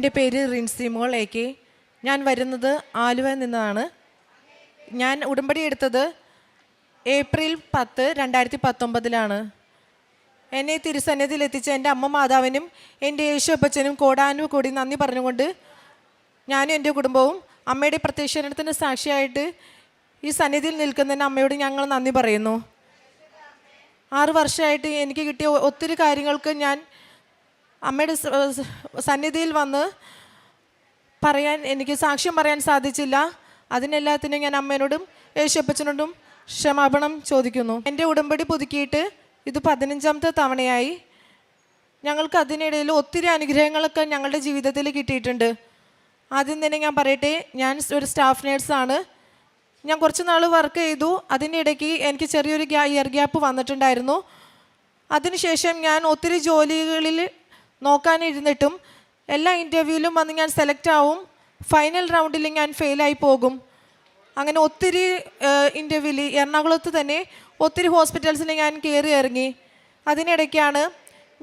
എന്റെ പേര് റിൻസി മോൾ A K ഞാൻ വരുന്നത് ആലുവയിൽ നിന്നാണ്. ഞാൻ ഉടമ്പടി എടുത്തത് ഏപ്രിൽ പത്ത് രണ്ടായിരത്തി പത്തൊമ്പതിലാണ് എന്നെ തിരുസന്നിധിയിൽ എത്തിച്ച എന്റെ അമ്മ മാതാവിനും എന്റെ യേശു അപ്പച്ചനും കോടാനു കൂടി നന്ദി പറഞ്ഞുകൊണ്ട് ഞാനും എന്റെ കുടുംബവും അമ്മയുടെ പ്രത്യക്ഷരണത്തിന് സാക്ഷിയായിട്ട് ഈ സന്നിധിയിൽ നിൽക്കുന്നതിന് അമ്മയോട് ഞങ്ങൾ നന്ദി പറയുന്നു. ആറു വർഷമായിട്ട് എനിക്ക് കിട്ടിയ ഒത്തിരി കാര്യങ്ങൾക്ക് ഞാൻ അമ്മയുടെ സന്നിധിയിൽ വന്ന് പറയാൻ എനിക്ക് സാക്ഷ്യം പറയാൻ സാധിച്ചില്ല. അതിനെല്ലാത്തിനും ഞാൻ അമ്മേനോടും യേശുപ്പച്ചനോടും ക്ഷമാപണം ചോദിക്കുന്നു. എന്റെ ഉടമ്പടി പുതുക്കിയിട്ട് ഇത് പതിനഞ്ചാമത്തെ തവണയായി. ഞങ്ങൾക്ക് അതിനിടയിൽ ഒത്തിരി അനുഗ്രഹങ്ങളൊക്കെ ഞങ്ങളുടെ ജീവിതത്തിൽ കിട്ടിയിട്ടുണ്ട്. ആദ്യം തന്നെ ഞാൻ പറയട്ടെ ഞാൻ ഒരു സ്റ്റാഫ് നേഴ്സാണ്. ഞാൻ കുറച്ച് നാൾ വർക്ക് ചെയ്തു. അതിനിടയ്ക്ക് എനിക്ക് ചെറിയൊരു ഇയർ ഗ്യാപ്പ് വന്നിട്ടുണ്ടായിരുന്നു. അതിനുശേഷം ഞാൻ ഒത്തിരി ജോലികളിൽ നോക്കാനിരുന്നിട്ടും എല്ലാ ഇന്റർവ്യൂവിലും വന്ന് ഞാൻ സെലക്ട് ആവും. ഫൈനൽ റൗണ്ടിൽ ഞാൻ ഫെയിലായി പോകും. അങ്ങനെ ഒത്തിരി ഇന്റർവ്യൂവിൽ എറണാകുളത്ത് തന്നെ ഒത്തിരി ഹോസ്പിറ്റൽസിൽ ഞാൻ കയറി ഇറങ്ങി. അതിനിടയ്ക്കാണ്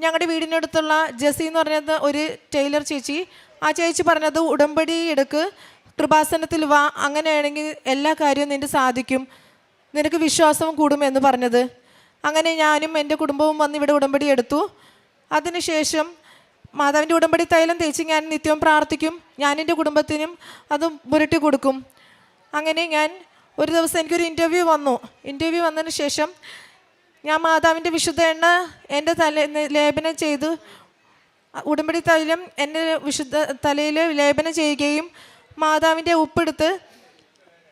ഞങ്ങളുടെ വീടിനടുത്തുള്ള ജസി എന്ന് പറഞ്ഞത് ഒരു ടൈലർ ചേച്ചി ആ ചേച്ചി പറഞ്ഞത് ഉടമ്പടി എടുക്ക് കൃപാസനത്തിൽ വാ അങ്ങനെയാണെങ്കിൽ എല്ലാ കാര്യവും നിന്റെ സാധിക്കും. നിനക്ക് വിശ്വാസവും കൂടുമെന്ന് പറഞ്ഞത്. അങ്ങനെ ഞാനും എന്റെ കുടുംബവും വന്ന് ഇവിടെ ഉടമ്പടി എടുത്തു. അതിനുശേഷം മാതാവിന്റെ ഉടമ്പടി തൈലം തേച്ച് ഞാൻ നിത്യവും പ്രാർത്ഥിക്കും. ഞാൻ എന്റെ കുടുംബത്തിനും അത് പുരട്ടി കൊടുക്കും. അങ്ങനെ ഞാൻ ഒരു ദിവസം എനിക്കൊരു ഇന്റർവ്യൂ വന്നു. ഇന്റർവ്യൂ വന്നതിന് ശേഷം ഞാൻ മാതാവിന്റെ വിശുദ്ധ എണ്ണ എന്റെ തല ലേപനം ചെയ്ത് ഉടമ്പടി തൈലം എന്റെ വിശുദ്ധ തലയിൽ ലേപനം ചെയ്യുകയും മാതാവിന്റെ ഉപ്പെടുത്ത്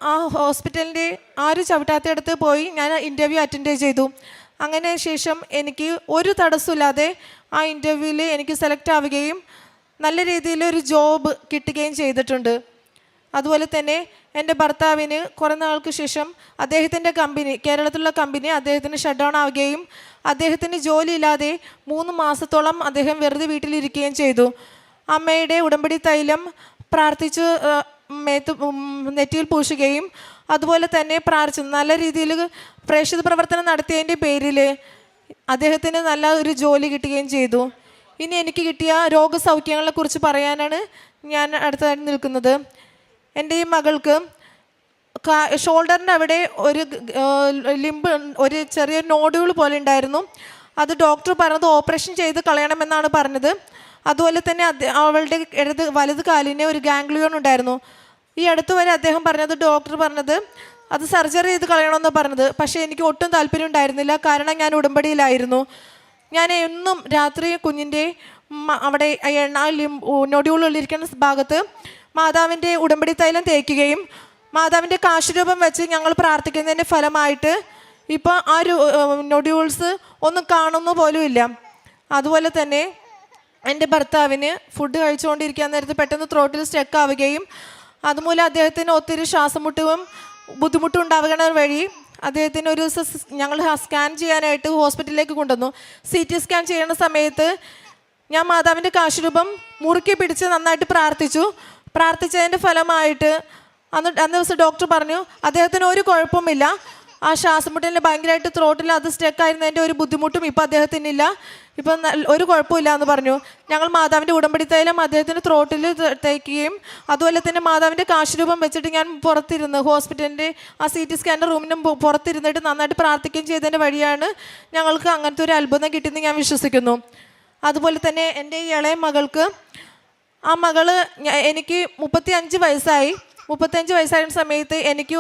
ആ ഹോസ്പിറ്റലിന്റെ ആ ആര് ചവിട്ടാത്തടുത്ത് പോയി ഞാൻ ഇന്റർവ്യൂ അറ്റൻഡ് ചെയ്തു. അങ്ങനെ ശേഷം എനിക്ക് ഒരു തടസ്സമില്ലാതെ ആ ഇന്റർവ്യൂവിൽ എനിക്ക് സെലക്ട് ആവുകയും നല്ല രീതിയിൽ ഒരു ജോബ് കിട്ടുകയും ചെയ്തിട്ടുണ്ട്. അതുപോലെ തന്നെ എന്റെ ഭർത്താവിന് കുറേ നാൾക്ക് ശേഷം അദ്ദേഹത്തിന്റെ കമ്പനി കേരളത്തിലുള്ള കമ്പനി അദ്ദേഹത്തിന് ഷട്ട് ഡൗൺ ആവുകയും അദ്ദേഹത്തിന് ജോലിയില്ലാതെ മൂന്ന് മാസത്തോളം അദ്ദേഹം വെറുതെ വീട്ടിലിരിക്കുകയും ചെയ്തു. അമ്മയുടെ ഉടമ്പടി തൈലം പ്രാർത്ഥിച്ച് മേത്ത് നെറ്റിയിൽ പൂശുകയും അതുപോലെ തന്നെ പ്രാർത്ഥിച്ചു നല്ല രീതിയിൽ പ്രേക്ഷിത പ്രവർത്തനം നടത്തിയതിന്റെ പേരിൽ അദ്ദേഹത്തിന് നല്ല ഒരു ജോലി കിട്ടുകയും ചെയ്തു. ഇനി എനിക്ക് കിട്ടിയ രോഗസൗഖ്യങ്ങളെ കുറിച്ച് പറയാനാണ് ഞാൻ അടുത്തതായിട്ട് നിൽക്കുന്നത്. എന്റെ ഈ മകൾക്ക് ഷോൾഡറിന്റെ അവിടെ ഒരു ലിംബ് ഒരു ചെറിയ നോഡുകൾ പോലെ ഉണ്ടായിരുന്നു. അത് ഡോക്ടർ പറഞ്ഞത് ഓപ്പറേഷൻ ചെയ്ത് കളയണമെന്നാണ് പറഞ്ഞത്. അതുപോലെ തന്നെ അവളുടെ ഇടത് വലത് കാലിന് ഒരു ഗാംഗ്ലിയോൺ ഉണ്ടായിരുന്നു. ഈ അടുത്ത് വരെ അദ്ദേഹം പറഞ്ഞത് ഡോക്ടർ പറഞ്ഞത് അത് സർജറി ചെയ്ത് കളയണമെന്ന് പറഞ്ഞത്. പക്ഷേ എനിക്ക് ഒട്ടും താല്പര്യം ഉണ്ടായിരുന്നില്ല. കാരണം ഞാൻ ഉടമ്പടിയിലായിരുന്നു. ഞാൻ എന്നും രാത്രി കുഞ്ഞിന്റെ അവിടെ എണ്ണ നൊടിയുള്ളിരിക്കുന്ന ഭാഗത്ത് മാതാവിന്റെ ഉടമ്പടി തൈലം തേക്കുകയും മാതാവിന്റെ കാശുരൂപം വെച്ച് ഞങ്ങൾ പ്രാർത്ഥിക്കുന്നതിന്റെ ഫലമായിട്ട് ഇപ്പോൾ ആ നൊഡ്യൂൾസ് ഒന്നും കാണുന്നു പോലുമില്ല അതുപോലെ തന്നെ എന്റെ ഭർത്താവിന് ഫുഡ് കഴിച്ചുകൊണ്ടിരിക്കാൻ നേരത്ത് പെട്ടെന്ന് ത്രോട്ടിൽ സ്റ്റക്ക് ആവുകയും അതുമൂലം അദ്ദേഹത്തിന് ഒത്തിരി ശ്വാസമുട്ടും ബുദ്ധിമുട്ടും ഉണ്ടാവുകണ വഴി അദ്ദേഹത്തിന് ഒരു ദിവസം ഞങ്ങൾ സ്കാൻ ചെയ്യാനായിട്ട് ഹോസ്പിറ്റലിലേക്ക് കൊണ്ടുവന്നു. സി ടി സ്കാൻ ചെയ്യുന്ന സമയത്ത് ഞാൻ മാതാവിന്റെ കാശുരൂപം മുറുക്കി പിടിച്ച് നന്നായിട്ട് പ്രാർത്ഥിച്ചു. പ്രാർത്ഥിച്ചതിന്റെ ഫലമായിട്ട് അന്ന് അന്ന് ദിവസം ഡോക്ടർ പറഞ്ഞു അദ്ദേഹത്തിന് ഒരു കുഴപ്പമില്ല. ആ ശ്വാസമുട്ടലിന് ഭയങ്കരമായിട്ട് ത്രോട്ടിൽ അത് സ്റ്റെക്കായിരുന്നതിന്റെ ഒരു ബുദ്ധിമുട്ടും ഇപ്പോൾ അദ്ദേഹത്തിനില്ല. ഇപ്പം ഒരു കുഴപ്പമില്ല എന്ന് പറഞ്ഞു. ഞങ്ങൾ മാതാവിന്റെ ഉടമ്പടി തൈലം അദ്ദേഹത്തിന്റെ ത്രോട്ടിൽ തേക്കുകയും അതുപോലെ തന്നെ മാതാവിന്റെ കാശുരൂപം വെച്ചിട്ട് ഞാൻ പുറത്തിരുന്ന്. ഹോസ്പിറ്റലിന്റെ ആ സി ടി സ്കാന്റെ റൂമിനും പുറത്തിരുന്നിട്ട് നന്നായിട്ട് പ്രാർത്ഥിക്കുകയും ചെയ്തതിന്റെ വഴിയാണ് ഞങ്ങൾക്ക് അങ്ങനത്തെ ഒരു അത്ഭുതം കിട്ടിയെന്ന് ഞാൻ വിശ്വസിക്കുന്നു. അതുപോലെ തന്നെ എന്റെ ഇളയ മകൾക്ക് ആ മകൾ എനിക്ക് മുപ്പത്തി അഞ്ച് വയസ്സായി. മുപ്പത്തഞ്ച് വയസ്സായ സമയത്ത് എനിക്ക്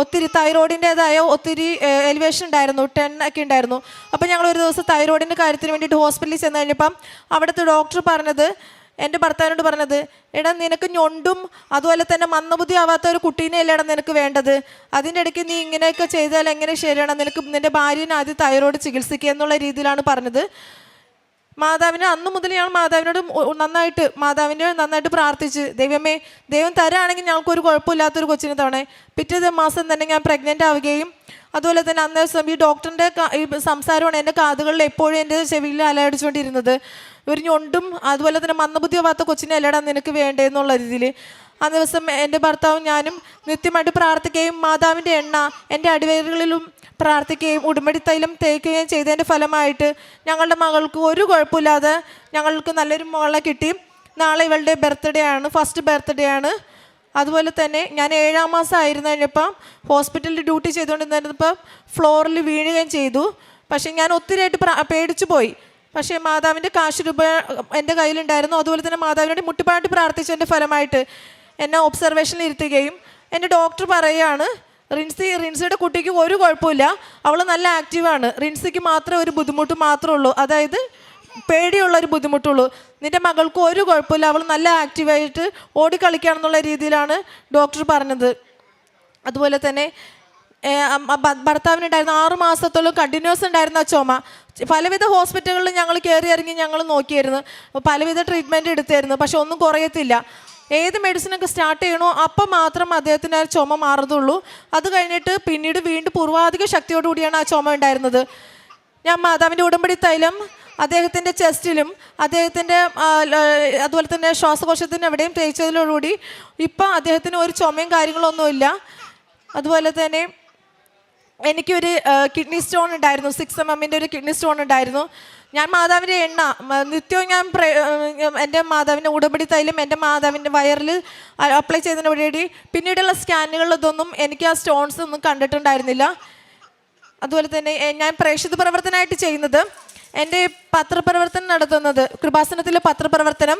ഒത്തിരി തൈറോയിഡിന്റെതായ ഒത്തിരി എലിവേഷൻ ഉണ്ടായിരുന്നു ടെൻ ഒക്കെ ഉണ്ടായിരുന്നു. അപ്പോൾ ഞങ്ങൾ ഒരു ദിവസം തൈറോയിഡിന്റെ കാര്യത്തിന് വേണ്ടിയിട്ട് ഹോസ്പിറ്റലിൽ ചെന്ന് കഴിഞ്ഞപ്പം അവിടുത്തെ ഡോക്ടർ പറഞ്ഞത് എന്റെ ഭർത്താവിനോട് പറഞ്ഞത് എടാ നിനക്ക് ഞൊണ്ടും അതുപോലെ തന്നെ മന്ദബുദ്ധി ആവാത്ത ഒരു കുട്ടീനെ അല്ലേടാ നിനക്ക് വേണ്ടത്? അതിന്റെ ഇടയ്ക്ക് നീ ഇങ്ങനെയൊക്കെ ചെയ്താൽ എങ്ങനെ ശരിയാണ്? നിനക്ക് നിന്റെ ഭാര്യനെ ആദ്യം തൈറോയിഡ് ചികിത്സിക്കുക എന്നുള്ള രീതിയിലാണ് പറഞ്ഞത്. മാതാവിനെ അന്ന് മുതൽ ഞങ്ങൾ മാതാവിനോട് നന്നായിട്ട് മാതാവിന്റെ നന്നായിട്ട് പ്രാർത്ഥിച്ച് ദൈവമേ ദൈവം തരാണെങ്കിൽ ഞങ്ങൾക്കൊരു കുഴപ്പമില്ലാത്തൊരു കൊച്ചിനെ തവണ പിറ്റേ മാസം തന്നെ ഞാൻ പ്രഗ്നന്റ് ആവുകയും അതുപോലെ തന്നെ അന്നേ ദിവസം ഈ ഡോക്ടറിന്റെ ഈ സംസാരമാണ് എന്റെ കാതുകളിൽ എപ്പോഴും എന്റെ ചെവിയിൽ അലയടിച്ചുകൊണ്ടിരുന്നത്. ഒരു ഞൊണ്ടും അതുപോലെ തന്നെ മന്ദബുദ്ധി ആവാത്ത കൊച്ചിനെ അല്ലടാ നിനക്ക് വേണ്ടതെന്നുള്ള രീതിയിൽ ആ ദിവസം എന്റെ ഭർത്താവും ഞാനും നിത്യമായിട്ട് പ്രാർത്ഥിക്കുകയും മാതാവിന്റെ എണ്ണ എന്റെ അടിവേരുകളിലും പ്രാർത്ഥിക്കുകയും ഉടുമ്പടി തൈലം തേക്കുകയും ചെയ്തതിന്റെ ഫലമായിട്ട് ഞങ്ങളുടെ മകൾക്ക് ഒരു കുഴപ്പമില്ലാതെ ഞങ്ങൾക്ക് നല്ലൊരു മകളെ കിട്ടി. നാളെ ഇവളുടെ ബർത്ത്ഡേ ആണ് ഫസ്റ്റ് ബർത്ത്ഡേ ആണ്. അതുപോലെ തന്നെ ഞാൻ ഏഴാം മാസം ആയിരുന്നു കഴിഞ്ഞപ്പം ഹോസ്പിറ്റലിൽ ഡ്യൂട്ടി ചെയ്തുകൊണ്ടിരുന്നപ്പം ഫ്ലോറിൽ വീഴുകയും ചെയ്തു. പക്ഷേ ഞാൻ ഒത്തിരിയായിട്ട് പേടിച്ചു പോയി. പക്ഷേ മാതാവിന്റെ കാശ് രൂപ എന്റെ കയ്യിലുണ്ടായിരുന്നു. അതുപോലെ തന്നെ മാതാവിനോട് മുട്ടിപ്പാട്ട് പ്രാർത്ഥിച്ചതിന്റെ ഫലമായിട്ട് എന്നെ ഒബ്സർവേഷനിൽ ഇരുത്തുകയും എന്റെ ഡോക്ടർ പറയുകയാണ് റിൻസി റിൻസിയുടെ കുട്ടിക്ക് ഒരു കുഴപ്പമില്ല. അവൾ നല്ല ആക്റ്റീവാണ് റിൻസിക്ക് മാത്രമേ ഒരു ബുദ്ധിമുട്ട് മാത്രമേ ഉള്ളൂ. അതായത് പേടിയുള്ള ഒരു ബുദ്ധിമുട്ടുള്ളൂ. നിന്റെ മകൾക്ക് ഒരു കുഴപ്പമില്ല. അവൾ നല്ല ആക്റ്റീവായിട്ട് ഓടിക്കളിക്കുകയാണെന്നുള്ള രീതിയിലാണ് ഡോക്ടർ പറഞ്ഞത്. അതുപോലെ തന്നെ ഭർത്താവിനുണ്ടായിരുന്ന ആറു മാസത്തോളം കണ്ടിന്യൂസ് ഉണ്ടായിരുന്ന ചുമ. പലവിധ ഹോസ്പിറ്റലുകളിൽ ഞങ്ങൾ കയറി ഇറങ്ങി ഞങ്ങൾ നോക്കിയായിരുന്നു. പലവിധ ട്രീറ്റ്മെന്റ് എടുത്തായിരുന്നു. പക്ഷെ ഒന്നും കുറയത്തില്ല. ഏത് മെഡിസിനൊക്കെ സ്റ്റാർട്ട് ചെയ്യണോ അപ്പം മാത്രം അദ്ദേഹത്തിന് ആ ചുമ മാറുന്നുള്ളൂ. അത് കഴിഞ്ഞിട്ട് പിന്നീട് വീണ്ടും പൂർവാധിക ശക്തിയോടുകൂടിയാണ് ആ ചുമ ഉണ്ടായിരുന്നത്. ഞാൻ മാതാവിന്റെ ഉടമ്പടി തൈലം അദ്ദേഹത്തിന്റെ ചെസ്റ്റിലും അദ്ദേഹത്തിന്റെ അതുപോലെ തന്നെ ശ്വാസകോശത്തിന്റെ എവിടെയും തേച്ചതിലോടുകൂടി ഇപ്പം അദ്ദേഹത്തിന് ഒരു ചുമയും കാര്യങ്ങളൊന്നുമില്ല അതുപോലെ തന്നെ എനിക്കൊരു കിഡ്നി സ്റ്റോൺ ഉണ്ടായിരുന്നു. സിക്സ് എം എമ്മിന്റെ ഒരു കിഡ്നി സ്റ്റോൺ ഉണ്ടായിരുന്നു. ഞാൻ മാതാവിന്റെ എണ്ണ നിത്യവും ഞാൻ എന്റെ മാതാവിന്റെ ഉടമ്പടി തൈലും എന്റെ മാതാവിന്റെ വയറിൽ അപ്ലൈ ചെയ്തതിന് വഴി പിന്നീടുള്ള സ്കാനുകളിതൊന്നും എനിക്ക് ആ സ്റ്റോൺസ് ഒന്നും കണ്ടിട്ടുണ്ടായിരുന്നില്ല. അതുപോലെ തന്നെ ഞാൻ പ്രേക്ഷിത പ്രവർത്തനമായിട്ട് ചെയ്യുന്നത് എന്റെ പത്രപ്രവർത്തനം നടത്തുന്നത് കൃപാസനത്തിലെ പത്രപ്രവർത്തനം.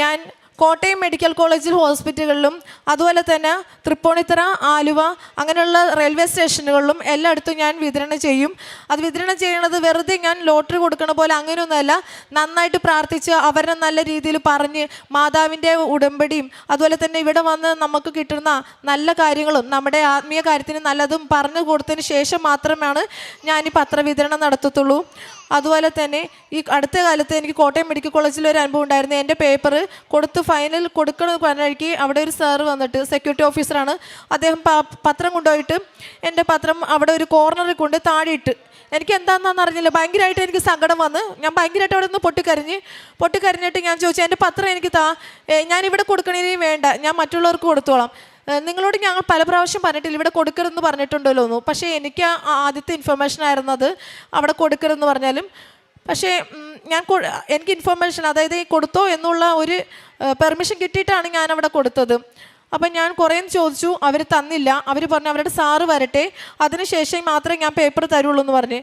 ഞാൻ കോട്ടയം മെഡിക്കൽ കോളേജിൽ ഹോസ്പിറ്റലുകളിലും അതുപോലെ തന്നെ തൃപ്പൂണിത്തറ ആലുവ അങ്ങനെയുള്ള റെയിൽവേ സ്റ്റേഷനുകളിലും എല്ലായിടത്തും ഞാൻ വിതരണം ചെയ്യും. അത് വിതരണം ചെയ്യണത് വെറുതെ ഞാൻ ലോട്ടറി കൊടുക്കണ പോലെ അങ്ങനെയൊന്നുമല്ല. നന്നായിട്ട് പ്രാർത്ഥിച്ച് അവരെ നല്ല രീതിയിൽ പറഞ്ഞ് മാതാവിന്റെ ഉടമ്പടിയും അതുപോലെ തന്നെ ഇവിടെ വന്ന് നമുക്ക് കിട്ടുന്ന നല്ല കാര്യങ്ങളും നമ്മുടെ ആത്മീയ കാര്യത്തിന് നല്ലതും പറഞ്ഞു കൊടുത്തതിന് ശേഷം മാത്രമാണ് ഞാൻ ഈ പത്രവിതരണം നടത്തത്തുള്ളൂ. അതുപോലെ തന്നെ ഈ അടുത്ത കാലത്ത് എനിക്ക് കോട്ടയം മെഡിക്കൽ കോളേജിൽ ഒരു അനുഭവം ഉണ്ടായിരുന്നു. എന്റെ പേപ്പർ കൊടുത്ത് ഫൈനൽ കൊടുക്കണ പറഞ്ഞിടയ്ക്ക് അവിടെ ഒരു സാറ് വന്നിട്ട് സെക്യൂരിറ്റി ഓഫീസറാണ് അദ്ദേഹം പത്രം കൊണ്ടുപോയിട്ട് എന്റെ പത്രം അവിടെ ഒരു കോർണറിൽ കൊണ്ട് താഴെയിട്ട്. എനിക്ക് എന്താണെന്ന് അറിഞ്ഞില്ല. ഭയങ്കരമായിട്ട് എനിക്ക് സങ്കടം വന്ന്. ഞാൻ ഭയങ്കരമായിട്ട് അവിടെ നിന്ന് പൊട്ടിക്കരഞ്ഞ് പൊട്ടിക്കരഞ്ഞിട്ട് ഞാൻ ചോദിച്ചു എന്റെ പത്രം എനിക്ക് താ. ഞാനിവിടെ കൊടുക്കണേ വേണ്ട. ഞാൻ മറ്റുള്ളവർക്ക് കൊടുത്തോളാം. നിങ്ങളോട് ഞങ്ങൾ പല പ്രാവശ്യം പറഞ്ഞിട്ടില്ല. ഇവിടെ കൊടുക്കരുതെന്ന് പറഞ്ഞിട്ടുണ്ടല്ലോ എന്ന് പക്ഷേ എനിക്ക് ആദ്യത്തെ ഇൻഫർമേഷൻ ആയിരുന്നത് അവിടെ കൊടുക്കരുതെന്ന് പറഞ്ഞാലും. പക്ഷേ ഞാൻ എനിക്ക് ഇൻഫർമേഷൻ അതായത് ഈ കൊടുത്തോ എന്നുള്ള ഒരു പെർമിഷൻ കിട്ടിയിട്ടാണ് ഞാൻ അവിടെ കൊടുത്തത്. അപ്പം ഞാൻ കുറേ ചോദിച്ചു അവർ തന്നില്ല. അവർ പറഞ്ഞു അവരുടെ സാറ് വരട്ടെ. അതിനുശേഷം മാത്രമേ ഞാൻ പേപ്പർ തരുള്ളൂ എന്ന് പറഞ്ഞ്.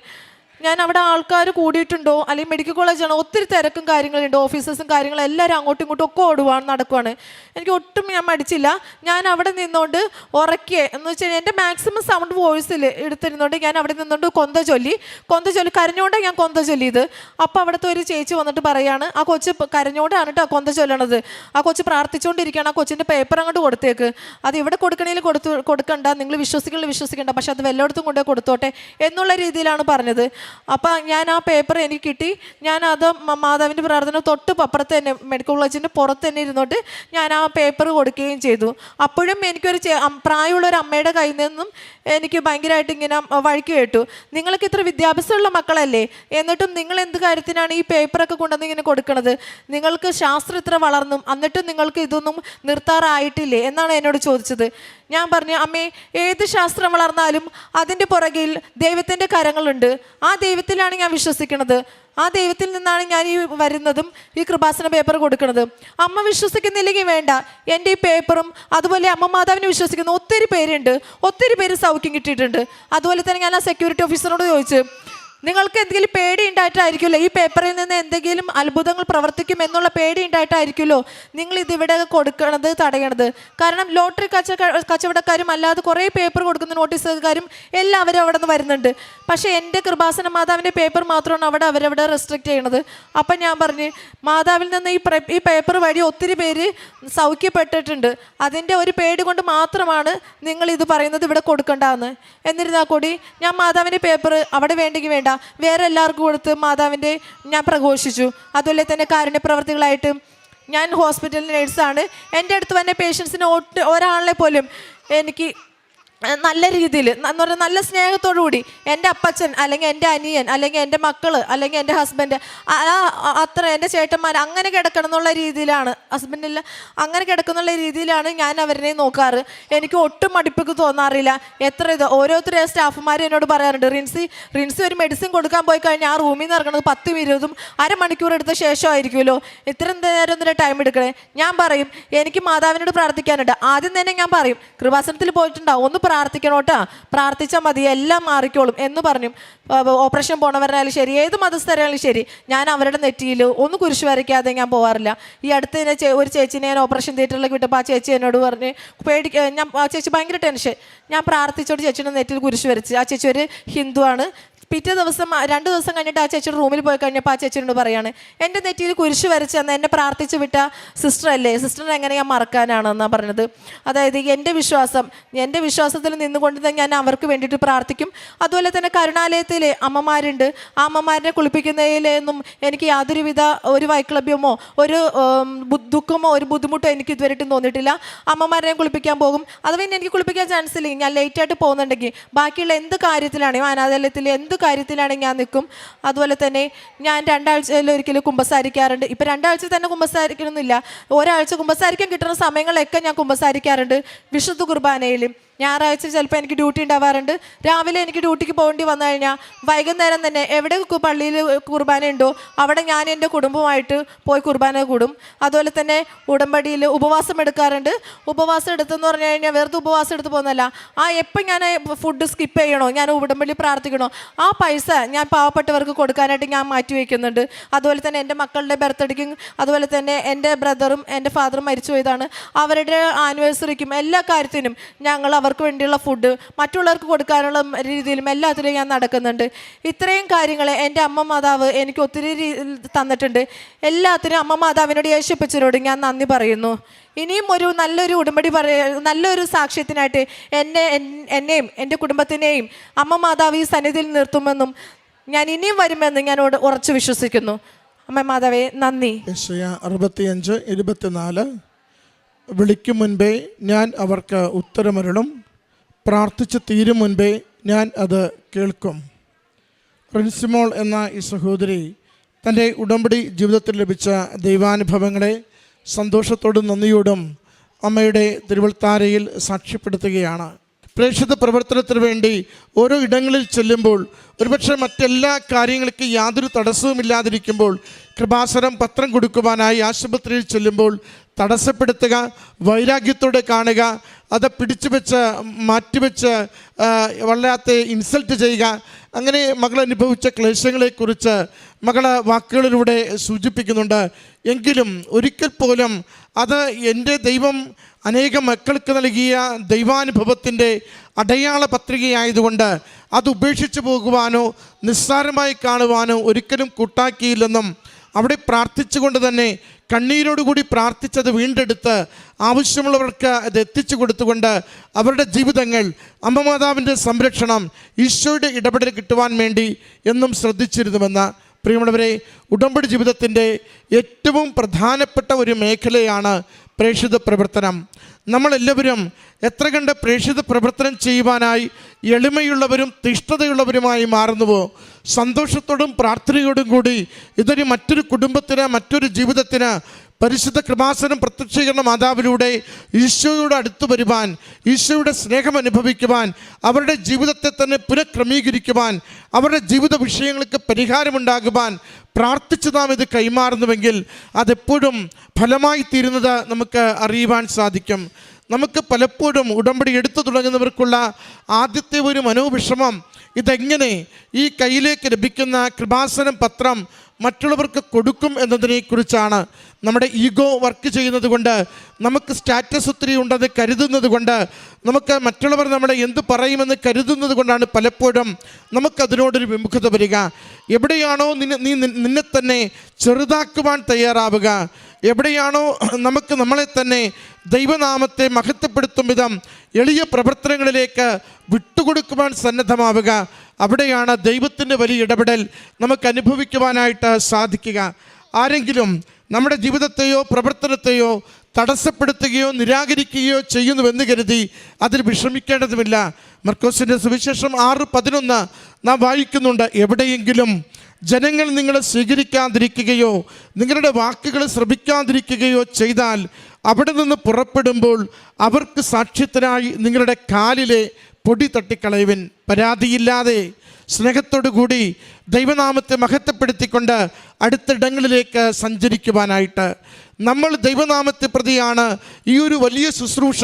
ഞാൻ അവിടെ ആൾക്കാർ കൂടിയിട്ടുണ്ടോ? അല്ലെങ്കിൽ മെഡിക്കൽ കോളേജാണോ ഒത്തിരി തിരക്കും കാര്യങ്ങളുണ്ട്. ഓഫീസേഴ്സും കാര്യങ്ങളും എല്ലാവരും അങ്ങോട്ടും ഇങ്ങോട്ടും ഒക്കെ ഓടുവാണ് നടക്കുവാണ്. എനിക്ക് ഒട്ടും ഞാൻ മടിച്ചില്ല. ഞാൻ അവിടെ നിന്നുകൊണ്ട് ഉറക്കിയെ. എന്ന് വെച്ചാൽ എന്റെ മാക്സിമം സൗണ്ട് വോയിസിൽ എടുത്തിരുന്നുകൊണ്ട് ഞാൻ അവിടെ നിന്നുകൊണ്ട് കൊന്ത ചൊല്ലി. കൊന്ത ചൊല്ലി. കരഞ്ഞോണ്ട് ഞാൻ കൊന്ത ചൊല്ലിയത്. അപ്പോൾ അവിടുത്തെ ഒരു ചേച്ചി വന്നിട്ട് പറയാണ് ആ കൊച്ച് കരഞ്ഞോണ്ടാണ് കേട്ടോ കൊന്ത ചൊല്ലണത്. ആ കൊച്ച് പ്രാർത്ഥിച്ചുകൊണ്ടിരിക്കുകയാണ് ആ കൊച്ചിന്റെ പേപ്പർ അങ്ങോട്ട് കൊടുത്തേക്ക്. അത് ഇവിടെ കൊടുക്കണേൽ കൊടുത്തു കൊടുക്കണ്ട. നിങ്ങൾ വിശ്വസിക്കണമെങ്കിൽ വിശ്വസിക്കണ്ട. പക്ഷെ അത് വല്ലയിടത്തും കൊണ്ടുപോയി കൊടുത്തോട്ടെ എന്നുള്ള രീതിയിലാണ് പറഞ്ഞത്. അപ്പോൾ ഞാൻ ആ പേപ്പർ എനിക്ക് കിട്ടി. ഞാൻ അത് മാതാവിന്റെ പ്രാർത്ഥന തൊട്ട് അപ്പുറത്ത് തന്നെ മെഡിക്കൽ കോളേജിന്റെ പുറത്ത് തന്നെ ഇരുന്നോട്ട് ഞാൻ ആ പേപ്പർ കൊടുക്കുകയും ചെയ്തു. അപ്പോഴും എനിക്കൊരു പ്രായമുള്ള ഒരു അമ്മയുടെ കയ്യിൽ നിന്നും എനിക്ക് ഭയങ്കരമായിട്ട് ഇങ്ങനെ വഴിക്ക് കേട്ടു. നിങ്ങൾക്ക് ഇത്ര വിദ്യാഭ്യാസമുള്ള മക്കളല്ലേ? എന്നിട്ടും നിങ്ങൾ എന്ത് കാര്യത്തിനാണ് ഈ പേപ്പറൊക്കെ കൊണ്ടുവന്ന് ഇങ്ങനെ കൊടുക്കുന്നത് നിങ്ങൾക്ക് ശാസ്ത്രം ഇത്ര വളർന്നും എന്നിട്ടും നിങ്ങൾക്ക് ഇതൊന്നും നിർത്താറായിട്ടില്ലേ? എന്നാണ് എന്നോട് ചോദിച്ചത്. ഞാൻ പറഞ്ഞു അമ്മേ ഏത് ശാസ്ത്രം വളർന്നാലും അതിന്റെ പുറകിൽ ദൈവത്തിന്റെ കരങ്ങളുണ്ട്. ആ ദൈവത്തിലാണ് ഞാൻ വിശ്വസിക്കുന്നത് ആ ദൈവത്തിൽ നിന്നാണ് ഞാൻ ഈ വരുന്നതും ഈ കൃപാസന പേപ്പർ കൊടുക്കുന്നത്. അമ്മ വിശ്വസിക്കുന്നില്ലെങ്കിൽ വേണ്ട. എന്റെ ഈ പേപ്പറും അതുപോലെ അമ്മ മാതാവിനെ വിശ്വസിക്കുന്ന ഒത്തിരി പേരുണ്ട്. ഒത്തിരി പേര് സൗഖ്യം കിട്ടിയിട്ടുണ്ട്. അതുപോലെ തന്നെ ഞാൻ ആ സെക്യൂരിറ്റി ഓഫീസറോട് ചോദിച്ചു നിങ്ങൾക്ക് എന്തെങ്കിലും പേടി ഉണ്ടായിട്ടായിരിക്കുമല്ലോ? ഈ പേപ്പറിൽ നിന്ന് എന്തെങ്കിലും അത്ഭുതങ്ങൾ പ്രവർത്തിക്കും എന്നുള്ള പേടി ഉണ്ടായിട്ടായിരിക്കുമല്ലോ നിങ്ങൾ ഇതിവിടെ കൊടുക്കണത് തടയണത്. കാരണം ലോട്ടറി കച്ച കച്ചവടക്കാരും അല്ലാതെ കുറേ പേപ്പർ കൊടുക്കുന്ന നോട്ടീസുകാരും എല്ലാവരും അവിടെ നിന്ന് വരുന്നുണ്ട്. പക്ഷേ എന്റെ കൃപാസന മാതാവിന്റെ പേപ്പർ മാത്രമാണ് അവിടെ അവരവിടെ റെസ്ട്രിക്റ്റ് ചെയ്യണത്. അപ്പം ഞാൻ പറഞ്ഞ് മാതാവിൽ നിന്ന് ഈ ഈ പേപ്പർ വഴി ഒത്തിരി പേര് സൗഖ്യപ്പെട്ടിട്ടുണ്ട്. അതിന്റെ ഒരു പേടി കൊണ്ട് മാത്രമാണ് നിങ്ങൾ ഇത് പറയുന്നത് ഇവിടെ കൊടുക്കണ്ടെന്ന്. എന്നിരുന്നാൽ കൂടി ഞാൻ മാതാവിന്റെ പേപ്പർ അവിടെ വേണ്ടെങ്കിൽ വേണ്ട. വേറെ എല്ലാവർക്കും കൊടുത്ത് മാതാവിന്റെ ഞാൻ പ്രഘോഷിച്ചു. അതുപോലെ തന്നെ കാരുണ്യ പ്രവർത്തികളായിട്ട് ഞാൻ ഹോസ്പിറ്റലിൽ നേഴ്സാണ് എന്റെ അടുത്ത് വന്ന പേഷ്യൻസിന് ഒട്ട് ഒരാളെ പോലും എനിക്ക് നല്ല രീതിയിൽ എന്ന് പറഞ്ഞാൽ നല്ല സ്നേഹത്തോടുകൂടി എന്റെ അപ്പച്ചൻ അല്ലെങ്കിൽ എന്റെ അനിയൻ അല്ലെങ്കിൽ എന്റെ മക്കൾ അല്ലെങ്കിൽ എന്റെ ഹസ്ബൻഡ് ആ അത്ര എന്റെ ചേട്ടന്മാർ അങ്ങനെ കിടക്കണം എന്നുള്ള രീതിയിലാണ് ഹസ്ബൻഡിൽ അങ്ങനെ കിടക്കുന്നുള്ള രീതിയിലാണ് ഞാൻ അവരെ നോക്കാറ്. എനിക്ക് ഒട്ടും മടുപ്പിക്ക് തോന്നാറില്ല. എത്ര ഇത് ഓരോരുത്തരെ സ്റ്റാഫുമാർ എന്നോട് പറയാറുണ്ട് റിൻസി റിൻസി ഒരു മെഡിസിൻ കൊടുക്കാൻ പോയി കഴിഞ്ഞാൽ ആ റൂമിൽ നിന്ന് ഇറങ്ങുന്നത് പത്തും ഇരുപതും അരമണിക്കൂർ എടുത്ത ശേഷമായിരിക്കുമല്ലോ ഇത്ര നേരം എന്തിനാ ടൈം എടുക്കണേ? ഞാൻ പറയും എനിക്ക് മാതാവിനോട് പ്രാർത്ഥിക്കാനുണ്ട്. ആദ്യം തന്നെ ഞാൻ പറയും കൃപാസനത്തിൽ പോയിട്ടുണ്ടാവും ഒന്ന് പ്രാർത്ഥിക്കണോട്ടാ പ്രാർത്ഥിച്ചാൽ മതി എല്ലാം മാറിക്കോളും എന്ന് പറഞ്ഞു. ഓപ്പറേഷൻ പോണവരായാലും ശരി ഏത് മതസ്ഥരായാലും ശരി ഞാൻ അവരുടെ നെറ്റിയിൽ ഒന്ന് കുരിശ് വരയ്ക്കാതെ ഞാൻ പോകാറില്ല ഈ അടുത്ത് തന്നെ ചേ- ഒരു ചേച്ചിനെ ഞാൻ ഓപ്പറേഷൻ തിയേറ്ററിലേക്ക് വിട്ടപ്പോൾ ആ ചേച്ചി എന്നോട് പറഞ്ഞ് പേടിക്ക ഞാൻ ആ ചേച്ചി ഭയങ്കര ടെൻഷൻ. ഞാൻ പ്രാർത്ഥിച്ചോട് ചേച്ചിയുടെ നെറ്റിൽ കുരിശ് വരച്ച് ആ ചേച്ചി ഒരു ഹിന്ദുവാണ് പിറ്റേ ദിവസം രണ്ട് ദിവസം കഴിഞ്ഞിട്ട് ആ ചേച്ചിയുടെ റൂമിൽ പോയി കഴിഞ്ഞപ്പോൾ ആ ചേച്ചിയോട് പറയാണ് എന്റെ നെറ്റിയിൽ കുരിശ് വരച്ച് തന്ന എന്നെ പ്രാർത്ഥിച്ച് വിട്ട സിസ്റ്റർ അല്ലേ? സിസ്റ്ററിനെ എങ്ങനെ ഞാൻ മറക്കാനാണെന്നാണ് പറഞ്ഞത്? അതായത് എന്റെ വിശ്വാസം എന്റെ വിശ്വാസത്തിൽ നിന്നുകൊണ്ട് തന്നെ ഞാൻ അവർക്ക് വേണ്ടിയിട്ട് പ്രാർത്ഥിക്കും. അതുപോലെ തന്നെ കരുണാലയത്തിലെ അമ്മമാരുണ്ട്. ആ അമ്മമാരെ കുളിപ്പിക്കുന്നതിലൊന്നും എനിക്ക് യാതൊരുവിധ ഒരു വൈക്ലഭ്യമോ ഒരു ദുഃഖമോ ഒരു ബുദ്ധിമുട്ടോ എനിക്ക് ഇതുവരെയായിട്ടും തോന്നിയിട്ടില്ല. അമ്മമാരെയും കുളിപ്പിക്കാൻ പോകും. അഥവാ എനിക്ക് കുളിപ്പിക്കാൻ ചാൻസ് ഇല്ലെങ്കിൽ ഞാൻ ലേറ്റായിട്ട് പോകുന്നുണ്ടെങ്കിൽ ബാക്കിയുള്ള എന്ത് കാര്യത്തിലാണെങ്കിലും അനാഥാലയത്തിൽ എന്ത് കാര്യത്തിലാണെങ്കിൽ ഞാൻ നിൽക്കും. അതുപോലെ തന്നെ ഞാൻ രണ്ടാഴ്ചയിൽ ഒരിക്കലും കുമ്പസാരിക്കാറുണ്ട്. ഇപ്പം രണ്ടാഴ്ച തന്നെ കുമ്പസാരിക്കണമെന്നില്ല. ഒരാഴ്ച കുമ്പസാരിക്കാൻ കിട്ടുന്ന സമയങ്ങളൊക്കെ ഞാൻ കുമ്പസാരിക്കാറുണ്ട്. വിശുദ്ധ കുർബാനയിലും ഞായറാഴ്ച ചിലപ്പോൾ എനിക്ക് ഡ്യൂട്ടി ഉണ്ടാവാറുണ്ട്. രാവിലെ എനിക്ക് ഡ്യൂട്ടിക്ക് പോകേണ്ടി വന്നു കഴിഞ്ഞാൽ വൈകുന്നേരം തന്നെ എവിടെ പള്ളിയിൽ കുർബാന ഉണ്ടോ അവിടെ ഞാൻ എന്റെ കുടുംബമായിട്ട് പോയി കുർബാന കൂടും. അതുപോലെ തന്നെ ഉടമ്പടിയിൽ ഉപവാസം എടുക്കാറുണ്ട്. ഉപവാസം എടുത്തെന്ന് പറഞ്ഞു കഴിഞ്ഞാൽ വെറുതെ ഉപവാസം എടുത്ത് പോകുന്നല്ല ആ എപ്പം ഞാൻ ഫുഡ് സ്കിപ്പ് ചെയ്യണോ ഞാൻ ഉടമ്പടി പ്രാർത്ഥിക്കണോ ആ പൈസ ഞാൻ പാവപ്പെട്ടവർക്ക് കൊടുക്കാനായിട്ട് ഞാൻ മാറ്റി വയ്ക്കുന്നുണ്ട്. അതുപോലെ തന്നെ എന്റെ മക്കളുടെ ബർത്ത്ഡേക്കും അതുപോലെ തന്നെ എന്റെ ബ്രദറും എന്റെ ഫാദറും മരിച്ചു പോയതാണ്. അവരുടെ ആനിവേഴ്സറിക്കും എല്ലാ കാര്യത്തിനും ഞങ്ങൾ അവർക്ക് വേണ്ടിയുള്ള ഫുഡ് മറ്റുള്ളവർക്ക് കൊടുക്കാനുള്ള രീതിയിലും എല്ലാത്തിലും ഞാൻ നടക്കുന്നുണ്ട്. ഇത്രയും കാര്യങ്ങൾ എന്റെ അമ്മ മാതാവ് എനിക്ക് ഒത്തിരി തന്നിട്ടുണ്ട്. എല്ലാത്തിനും അമ്മ മാതാവിനോട് യേശുപ്പച്ചനോട് ഞാൻ നന്ദി പറയുന്നു. ഇനിയും ഒരു നല്ലൊരു ഉടമ്പടി പറയ നല്ലൊരു സാക്ഷ്യത്തിനായിട്ട് എന്നെ എന്നെയും എന്റെ കുടുംബത്തിനെയും അമ്മ മാതാവ് ഈ സന്നിധിയിൽ നിർത്തുമെന്നും ഞാൻ ഇനിയും വരുമെന്ന് ഞാൻ ഉറച്ചു വിശ്വസിക്കുന്നു. അമ്മ മാതാവേ നന്ദി. അറുപത്തിയഞ്ച് ഇരുപത്തിനാല് വിളിക്കും മുൻപേ ഞാൻ അവർക്ക് ഉത്തരമരുളും. പ്രാർത്ഥിച്ച് തീരും മുൻപേ ഞാൻ അത് കേൾക്കും. റിൻസിമോൾ എന്ന ഈ സഹോദരി തന്റെ ഉടമ്പടി ജീവിതത്തിൽ ലഭിച്ച ദൈവാനുഭവങ്ങളെ സന്തോഷത്തോടും നന്ദിയോടും അമ്മയുടെ തിരുവൾത്താരയിൽ സാക്ഷ്യപ്പെടുത്തുകയാണ്. പ്രേക്ഷിത പ്രവർത്തനത്തിന് വേണ്ടി ഓരോ ഇടങ്ങളിൽ ചെല്ലുമ്പോൾ ഒരുപക്ഷെ മറ്റെല്ലാ കാര്യങ്ങൾക്ക് യാതൊരു തടസ്സവുമില്ലാതിരിക്കുമ്പോൾ കൃപാസനം പത്രം കൊടുക്കുവാനായി ആശുപത്രിയിൽ ചെല്ലുമ്പോൾ തടസ്സപ്പെടുത്തുക വൈരാഗ്യത്തോടെ കാണുക അത് പിടിച്ചു വെച്ച് മാറ്റിവെച്ച് വല്ലാത്ത ഇൻസൾട്ട് ചെയ്യുക. അങ്ങനെ മകൾ അനുഭവിച്ച ക്ലേശങ്ങളെക്കുറിച്ച് മകൾ വാക്കുകളിലൂടെ സൂചിപ്പിക്കുന്നുണ്ട്. എങ്കിലും ഒരിക്കൽ പോലും അത് എന്റെ ദൈവം അനേക മക്കൾക്ക് നൽകിയ ദൈവാനുഭവത്തിന്റെ അടയാള പത്രികയായതുകൊണ്ട് അത് ഉപേക്ഷിച്ചു പോകുവാനോ നിസ്സാരമായി കാണുവാനോ ഒരിക്കലും കൂട്ടാക്കിയില്ലെന്നും അവിടെ പ്രാർത്ഥിച്ചുകൊണ്ട് തന്നെ കണ്ണീരോടുകൂടി പ്രാർത്ഥിച്ചത് വീണ്ടെടുത്ത് ആവശ്യമുള്ളവർക്ക് അത് എത്തിച്ചു കൊടുത്തുകൊണ്ട് അവരുടെ ജീവിതങ്ങൾ അമ്മമാതാവിന്റെ സംരക്ഷണം ഈശോയുടെ ഇടപെടൽ കിട്ടുവാൻ വേണ്ടി എന്നും ശ്രദ്ധിച്ചിരുന്നുവെന്ന്. പ്രിയമുള്ളവരെ ഉടമ്പടി ജീവിതത്തിന്റെ ഏറ്റവും പ്രധാനപ്പെട്ട ഒരു മേഖലയാണ് പ്രേക്ഷിത പ്രവർത്തനം. നമ്മളെല്ലാവരും എത്ര കണ്ട് പ്രേക്ഷിത പ്രവർത്തനം ചെയ്യുവാനായി എളിമയുള്ളവരും തിഷ്ഠതയുള്ളവരുമായി മാറുന്നുവോ? സന്തോഷത്തോടും പ്രാർത്ഥനയോടും കൂടി ഇതൊരു മറ്റൊരു കുടുംബത്തിന് മറ്റൊരു ജീവിതത്തിന് പരിശുദ്ധ കൃപാസനം പ്രത്യക്ഷീകരണ മാതാവിലൂടെ ഈശോയോട് അടുത്തു വരുവാൻ ഈശോയുടെ സ്നേഹം അനുഭവിക്കുവാൻ അവരുടെ ജീവിതത്തെ തന്നെ പുനഃക്രമീകരിക്കുവാൻ അവരുടെ ജീവിത വിഷയങ്ങൾക്ക് പരിഹാരമുണ്ടാകുവാൻ പ്രാർത്ഥിച്ച് നാം ഇത് കൈമാറുന്നുവെങ്കിൽ അതെപ്പോഴും ഫലമായി തീരുന്നത് നമുക്ക് അറിയുവാൻ സാധിക്കും. നമുക്ക് പലപ്പോഴും ഉടമ്പടി എടുത്തു തുടങ്ങുന്നവർക്കുള്ള ആദ്യത്തെ ഒരു മനോവിഷമം ഇതെങ്ങനെ ഈ കയ്യിലേക്ക് ലഭിക്കുന്ന കൃപാസനം പത്രം മറ്റുള്ളവർക്ക് കൊടുക്കും എന്നതിനെക്കുറിച്ചാണ്. നമ്മുടെ ഈഗോ വർക്ക് ചെയ്യുന്നത് കൊണ്ട് നമുക്ക് സ്റ്റാറ്റസ് ഒത്തിരി ഉണ്ടെന്ന് കരുതുന്നത് കൊണ്ട് നമുക്ക് മറ്റുള്ളവർ നമ്മളെ എന്ത് പറയുമെന്ന് കരുതുന്നത് കൊണ്ടാണ് പലപ്പോഴും നമുക്കതിനോടൊരു വിമുഖത വരിക. എവിടെയാണോ നിന്നെ നീ നിന്നെ തന്നെ ചെറുതാക്കുവാൻ തയ്യാറാവുക. എവിടെയാണോ നമുക്ക് നമ്മളെ തന്നെ ദൈവനാമത്തെ മഹത്വപ്പെടുത്തും വിധം എളിയ പ്രവർത്തനങ്ങളിലേക്ക് വിട്ടുകൊടുക്കുവാൻ സന്നദ്ധമാവുക. അവിടെയാണ് ദൈവത്തിന്റെ വലിയ ഇടപെടൽ നമുക്ക് അനുഭവിക്കുവാനായിട്ട് സാധിക്കുക. ആരെങ്കിലും നമ്മുടെ ജീവിതത്തെയോ പ്രവർത്തനത്തെയോ തടസ്സപ്പെടുത്തുകയോ നിരാകരിക്കുകയോ ചെയ്യുന്നുവെന്ന് കരുതി അതിൽ വിഷമിക്കേണ്ടതുമില്ല മർക്കോസിന്റെ സുവിശേഷം ആറ് പതിനൊന്ന് നാം വായിക്കുന്നുണ്ട് എവിടെയെങ്കിലും ജനങ്ങൾ നിങ്ങളെ സ്വീകരിക്കാതിരിക്കുകയോ നിങ്ങളുടെ വാക്കുകൾ ശ്രമിക്കാതിരിക്കുകയോ ചെയ്താൽ അവിടെ നിന്ന് പുറപ്പെടുമ്പോൾ അവർക്ക് സാക്ഷ്യത്തിനായി നിങ്ങളുടെ കാലിലെ പൊടി തട്ടിക്കളയുവൻ. പരാതിയില്ലാതെ സ്നേഹത്തോടു കൂടി ദൈവനാമത്തെ മഹത്വപ്പെടുത്തിക്കൊണ്ട് അടുത്തിടങ്ങളിലേക്ക് സഞ്ചരിക്കുവാനായിട്ട് നമ്മൾ ദൈവനാമത്തെ പ്രതിയാണ്. ഈ ഒരു വലിയ ശുശ്രൂഷ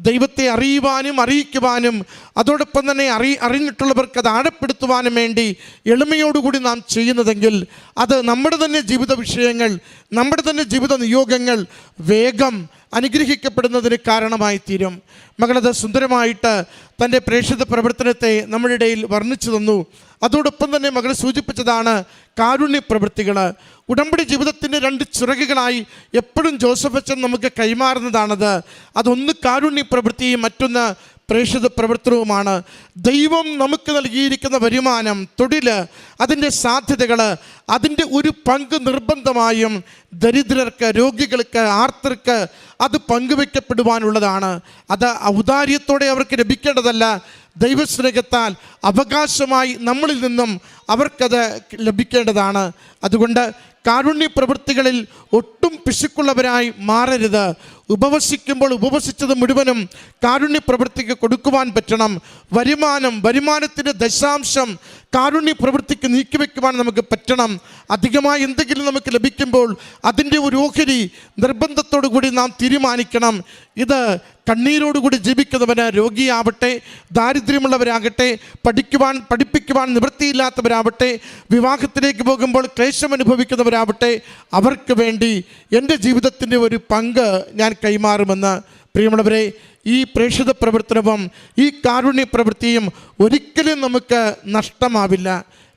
ദൈവത്തെ അറിയുവാനും അറിയിക്കുവാനും അതോടൊപ്പം തന്നെ അറി അറിഞ്ഞിട്ടുള്ളവർക്ക് അത് ആഴപ്പെടുത്തുവാനും വേണ്ടി എളിമയോടുകൂടി നാം ചെയ്യുന്നതെങ്കിൽ അത് നമ്മുടെ തന്നെ ജീവിത വിഷയങ്ങൾ നമ്മുടെ തന്നെ ജീവിത നിയോഗങ്ങൾ വേഗം അനുഗ്രഹിക്കപ്പെടുന്നതിന് കാരണമായി തീരും മകളത് സുന്ദരമായിട്ട് തന്റെ പ്രേക്ഷിത പ്രവർത്തനത്തെ നമ്മുടെ ഇടയിൽ വർണിച്ചു തന്നു. അതോടൊപ്പം തന്നെ മകൾ സൂചിപ്പിച്ചതാണ് കാരുണ്യ പ്രവൃത്തികൾ ഉടമ്പടി ജീവിതത്തിന്റെ രണ്ട് ചിറകുകളായി എപ്പോഴും ജോസഫ് അച്ഛൻ നമുക്ക് കൈമാറുന്നതാണത്. അതൊന്ന് കാരുണ്യ പ്രവൃത്തിയും മറ്റൊന്ന് പ്രേക്ഷിത പ്രവർത്തനവുമാണ്. ദൈവം നമുക്ക് നൽകിയിരിക്കുന്ന വരുമാനം തൊഴിൽ അതിന്റെ സാധ്യതകൾ അതിന്റെ ഒരു പങ്ക് നിർബന്ധമായും ദരിദ്രർക്ക് രോഗികൾക്ക് ആർത്തർക്ക് അത് പങ്കുവെക്കപ്പെടുവാനുള്ളതാണ്. അത് ഔദാര്യത്തോടെ അവർക്ക് ലഭിക്കേണ്ടതല്ല. ദൈവസ്നേഹത്താൽ അവകാശമായി നമ്മളിൽ നിന്നും അവർക്കത് ലഭിക്കേണ്ടതാണ്. അതുകൊണ്ട് കാരുണ്യ പ്രവൃത്തികളിൽ ഒട്ടും പിശുക്കുള്ളവരായി മാറരുത്. ഉപവസിക്കുമ്പോൾ ഉപവസിച്ചത് മുഴുവനും കാരുണ്യ പ്രവൃത്തിക്ക് കൊടുക്കുവാൻ പറ്റണം. വരുമാനം വരുമാനത്തിന്റെ ദശാംശം കാരുണ്യ പ്രവൃത്തിക്ക് നീക്കിവെക്കുവാൻ നമുക്ക് പറ്റണം. അധികമായി എന്തെങ്കിലും നമുക്ക് ലഭിക്കുമ്പോൾ അതിന്റെ ഒരു ഓഹരി നിർബന്ധത്തോടു കൂടി നാം തീരുമാനിക്കണം. ഇത് കണ്ണീരോടുകൂടി ജീവിക്കുന്നവന് രോഗിയാവട്ടെ ദാരിദ്ര്യമുള്ളവരാകട്ടെ പഠിക്കുവാൻ പഠിപ്പിക്കുവാൻ നിവൃത്തിയില്ലാത്തവരാവട്ടെ വിവാഹത്തിലേക്ക് പോകുമ്പോൾ ക്ലേശം അനുഭവിക്കുന്നവരാവട്ടെ അവർക്ക് വേണ്ടി എന്റെ ജീവിതത്തിന്റെ ഒരു പങ്ക് ഞാൻ കൈമാറുമെന്ന് പ്രിയമുള്ളവരെ ഈ പ്രേക്ഷിത പ്രവർത്തനവും ഈ കാരുണ്യ പ്രവൃത്തിയും ഒരിക്കലും നമുക്ക് നഷ്ടമാവില്ല.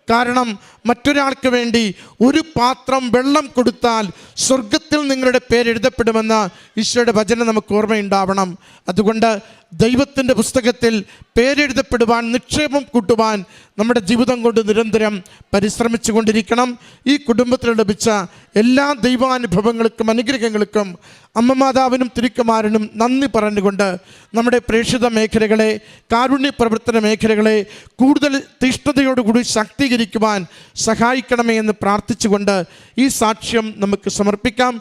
കാരണം മറ്റൊരാൾക്ക് വേണ്ടി ഒരു പാത്രം വെള്ളം കൊടുത്താൽ സ്വർഗത്തിൽ നിങ്ങളുടെ പേര് എഴുതപ്പെടുമെന്ന് ഈശോയുടെ വചനം നമുക്ക് ഓർമ്മയുണ്ടാവണം. അതുകൊണ്ട് ദൈവത്തിന്റെ പുസ്തകത്തിൽ പേരെഴുതപ്പെടുവാൻ നിക്ഷേപം കൂട്ടുവാൻ നമ്മുടെ ജീവിതം കൊണ്ട് നിരന്തരം പരിശ്രമിച്ചു കൊണ്ടിരിക്കണം. ഈ കുടുംബത്തിൽ ലഭിച്ച എല്ലാ ദൈവാനുഭവങ്ങൾക്കും അനുഗ്രഹങ്ങൾക്കും അമ്മമാതാവിനും തിരുക്കുമാരനും നന്ദി പറഞ്ഞുകൊണ്ട് നമ്മുടെ പ്രേക്ഷിത മേഖലകളെ കാരുണ്യ പ്രവർത്തന മേഖലകളെ കൂടുതൽ തീഷ്ണതയോടുകൂടി ശാക്തീകരിക്കുവാൻ സഹായിക്കണമേ എന്ന് പ്രാർത്ഥിച്ചുകൊണ്ട് ഈ സാക്ഷ്യം നമുക്ക് സമർപ്പിക്കാം.